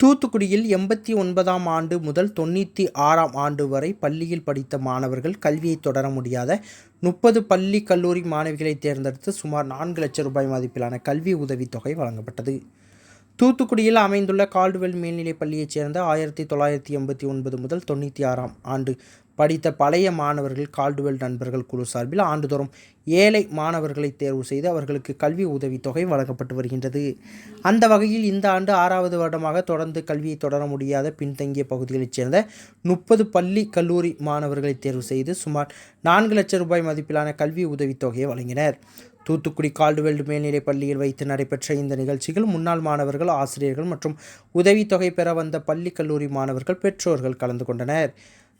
தூத்துக்குடியில் எண்பத்தி ஒன்பதாம் ஆண்டு முதல் தொண்ணூற்றி ஆறாம் ஆண்டு வரை பள்ளியில் படித்த மாணவர்கள் கல்வியை தொடர முடியாத முப்பது பள்ளி கல்லூரி மாணவிகளை தேர்ந்தெடுத்து சுமார் நான்கு லட்சம் ரூபாய் மதிப்பிலான கல்வி உதவித்தொகை வழங்கப்பட்டது. தூத்துக்குடியில் அமைந்துள்ள கால்டுவெல் மேல்நிலைப் பள்ளியைச் சேர்ந்த ஆயிரத்தி தொள்ளாயிரத்தி எண்பத்தி ஒன்பது முதல் தொண்ணூற்றி ஆறாம் ஆண்டு படித்த பழைய மாணவர்கள் கால்டுவெல் நண்பர்கள் குழு சார்பில் ஆண்டுதோறும் ஏழை மாணவர்களை தேர்வு செய்து அவர்களுக்கு கல்வி உதவித்தொகை வழங்கப்பட்டு வருகின்றது. அந்த வகையில் இந்த ஆண்டு ஆறாவது வருடமாக தொடர்ந்து கல்வியை தொடர முடியாத பின்தங்கிய பகுதிகளைச் சேர்ந்த முப்பது பள்ளி கல்லூரி மாணவர்களை தேர்வு செய்து சுமார் நான்கு லட்சம் ரூபாய் மதிப்பிலான கல்வி உதவித்தொகையை வழங்கினர். தூத்துக்குடி கால்டுவெல்ட் மேல்நிலைப் பள்ளியில் வைத்து நடைபெற்ற இந்த நிகழ்ச்சியில் முன்னாள் மாணவர்கள் ஆசிரியர்கள் மற்றும் உதவித்தொகை பெற வந்த பள்ளி கல்லூரி மாணவர்கள் பெற்றோர்கள் கலந்து கொண்டனர்.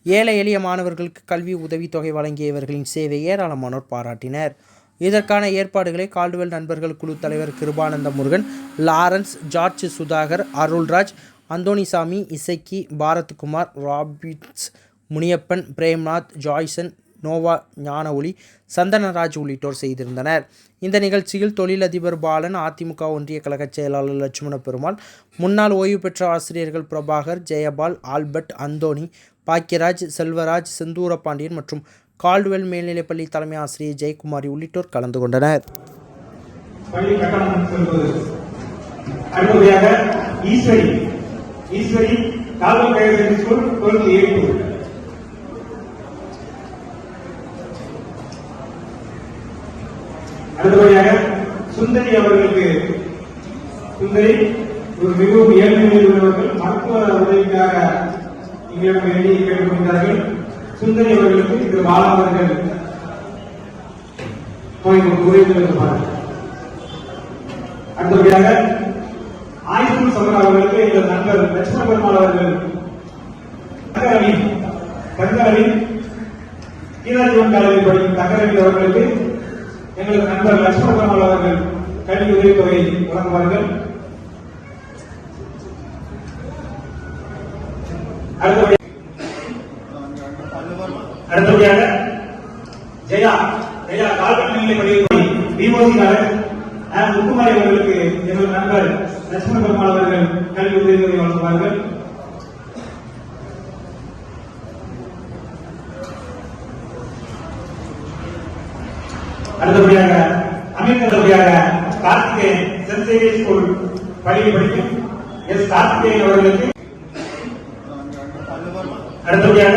ஏழை எளிய மாணவர்களுக்கு கல்வி உதவித்தொகை வழங்கிய இவர்களின் சேவை ஏராளமானோர் பாராட்டினர். இதற்கான ஏற்பாடுகளை கால்டுவெல் நண்பர்கள் குழு தலைவர் கிருபானந்த முருகன் லாரன்ஸ் ஜார்ஜ் சுதாகர் அருள்ராஜ் அந்தோனிசாமி இசைக்கி பாரத்குமார் ராபிட்ஸ் முனியப்பன் பிரேம்நாத் ஜாய்சன் நோவா ஞான ஒளி சந்தனராஜ் உள்ளிட்டோர் செய்திருந்தனர். இந்த நிகழ்ச்சியில் தொழிலதிபர் பாலன் அதிமுக ஒன்றிய கழக செயலாளர் லட்சுமண பெருமாள் முன்னாள் ஓய்வு பெற்ற ஆசிரியர்கள் பிரபாகர் ஜெயபால் ஆல்பர்ட் அந்தோனி பாக்கியராஜ் செல்வராஜ் செந்தூரபாண்டியன் மற்றும் கால்டுவெல் மேல்நிலைப்பள்ளி தலைமை ஆசிரியர் ஜெயக்குமாரி உள்ளிட்டோர் கலந்து கொண்டனர். Eswari Eswari Caldwell higher school twelfth eight அடுத்தபடியாக சுந்தரி அவர்களுக்கு சுந்தரி ஒரு மிகவும் ஏழ்மை உள்ளவர்கள் மருத்துவ உதவிக்காக எங்களிடம் வேண்டி கேட்டுக்கொண்டார்கள் சுந்தரி அவர்களுக்கு திரு பாலா அவர்கள் போய் அடுத்தபடியாக ஆயுஷ்மன் சமர் அவர்களுக்கு எங்கள் நண்பர் லட்சுமண பெருமாள் அவர்கள் தங்கரவி தங்கரவி கீழாஜீவன் காலையில் படிக்கும் தங்கரவி அவர்களுக்கு எங்களது நண்பர் லட்சுமண பெருமாள் அவர்கள் கல்வி உதவித்தொகை வழங்குவார்கள். அடுத்தபடியாக ஜெயா ஜெயா கால்வெட் நிலை படிக்கக்கூடிய டிஓசி காலேஜ் முத்துமாரி அவர்களுக்கு எங்கள் நண்பர் லட்சுமண பெருமாள் அவர்கள் கல்வி உதவி வழங்குவார்கள். அடுத்தபடியாக அமைந்தபடியாக கார்த்திகேயன் சென்ட் சேவியர் ஸ்கூல் பள்ளியில் படிக்கும் எஸ் கார்த்திகேயன் அவர்களுக்கு அடுத்தபடியாக